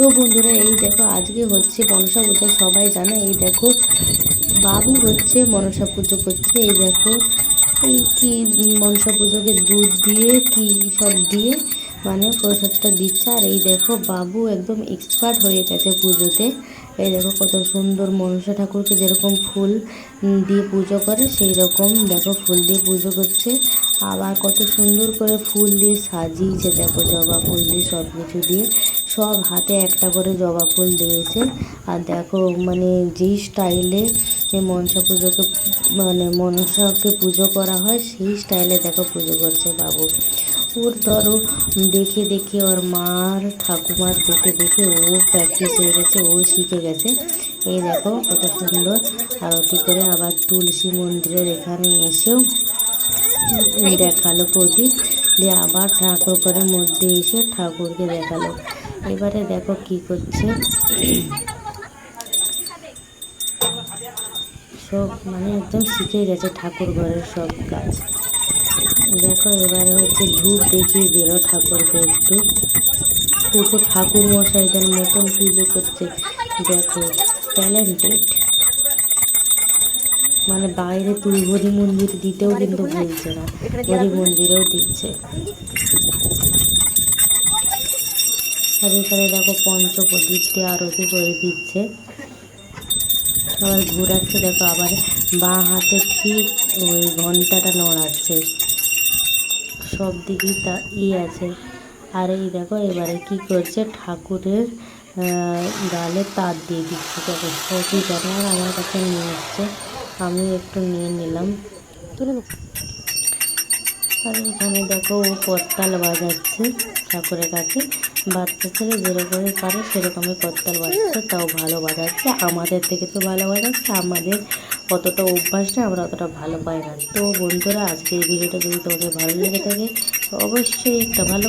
তো বন্ধুরা, এই দেখো আজকে হচ্ছে মনসা পূজা, সবাই জানে। এই দেখো, বাবু হচ্ছে মনসা পুজো করছে। এই দেখো, এই কি মনসা পুজোকে দুধ দিয়ে, কি সব দিয়ে মানে প্রসাদটা দিচ্ছে। আর এই দেখো, বাবু একদম এক্সপার্ট হয়ে গেছে পুজোতে। এই দেখো, কত সুন্দর মনসা ঠাকুরকে যেরকম ফুল দিয়ে পুজো করে সেই রকম দেখো ফুল দিয়ে পুজো করছে। আবার কত সুন্দর করে ফুল দিয়ে সাজিয়েছে, দেখো জবা ফুল দিয়ে সব কিছু দিয়ে। সব হাতে একটা করে জবা ফুল দিয়েছে আর দেখো মানে যেই স্টাইলে মনসা পুজোকে মানে মনসাকে পুজো করা হয়, সেই স্টাইলে দেখো পুজো করছে বাবু। ওর ধরো, দেখে দেখে ওর মার, ঠাকুমার দেখে দেখে ও প্র্যাকটিস হয়ে গেছে, ও শিখে গেছে। এই দেখো, কত সুন্দর। আরতি করে আবার তুলসী মন্দিরের এখানে এসেও দেখাল প্রদীপ। দিয়ে আবার ঠাকুর ঘরের মধ্যে এসে ঠাকুরকে দেখাল। এবারে দেখো কি করছে। সব মানে একদম শিখে গেছে ঠাকুর ঘরের সব কাজ। দেখো এবারে হচ্ছে ধূপ দেখিয়ে দিল ঠাকুরকে একটু। পুরো ঠাকুর মশাইদের মতন পুজো করছে। দেখো ট্যালেন্টেড মানে বাইরে তুই হরি মন্দির দিতেও কিন্তু ভুলছে না। হরি মন্দিরেও দিচ্ছে। আর এখানে দেখো পঞ্চপ্রদীপ দিয়ে আরতি করে দিচ্ছে। আবার ঘোরাচ্ছে দেখো আবার বাঁ হাতে ঠিক ওই ঘন্টাটা নড়াচ্ছে। সব দিকেই তা ই আছে। আর এই দেখো এবারে কি করছে ঠাকুরের গালে তার দিয়ে দিচ্ছে। দেখো সবই জানে আর আমার কাছে নিয়ে এসছে। আমি একটু নিয়ে নিলাম। আর এখানে দেখো ও করতাল বাজাচ্ছে ঠাকুরের কাছে। বাচ্চা ছেলে যেরকমই পারে সেরকমই করতাল বাজাচ্ছে তাও ভালো বাজাচ্ছে আমাদের থেকে তো ভালো বাজাচ্ছে আমাদের অতটা অভ্যাস না আমরা অতটা ভালো পাই না। তো বন্ধুরা আজকের ভিডিওটা যদি তোমাদের ভালো লেগে থাকে অবশ্যই একটা ভালো